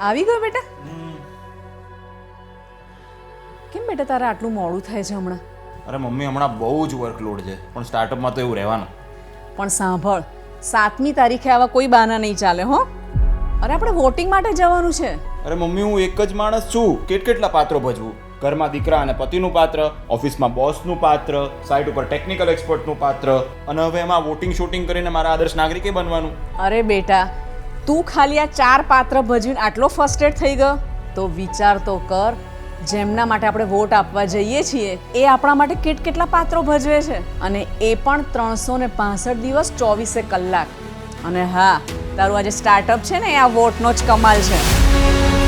આવી ગયો બેટા? કેમ બેટા તારે આટલું મોડું થાય છે હમણાં? અરે મમ્મી હમણાં બહુ જ વર્કલોડ છે. પણ સ્ટાર્ટઅપમાં તો એવું રહેવાનું. પણ સાંભળ સાતમી તારીખે આવા કોઈ બહાના નહીં ચાલે હો. અરે આપણે વોટિંગ માટે જવાનું છે. અરે મમ્મી હું એક જ માણસ છું. કેટ કેટલા પાત્રો ભજવું? ઘરમાં દીકરા અને પતિનું પાત્ર ઓફિસમાં બોસનું પાત્ર સાઇટ ઉપર ટેકનિકલ એક્સપર્ટનું પાત્ર. અને હવે એમાં વોટિંગ શૂટિંગ કરીને મારા આદર્શ નાગરિકે બનવાનું. અરે બેટા તું ખાલી આ ચાર પાત્ર ભજવીને આટલો ફર્સ્ટેડ થઈ ગયો? તો વિચાર તો કર, જેમના માટે આપણે વોટ આપવા જઈએ છીએ, એ આપણા માટે કેટ કેટલા પાત્રો ભજવે છે? અને એ પણ ત્રણસો ને પાંસઠ દિવસ ચોવીસે કલાક. અને હા, તારું આજે સ્ટાર્ટઅપ છે ને, એ આ વોટનો જ કમાલ છે.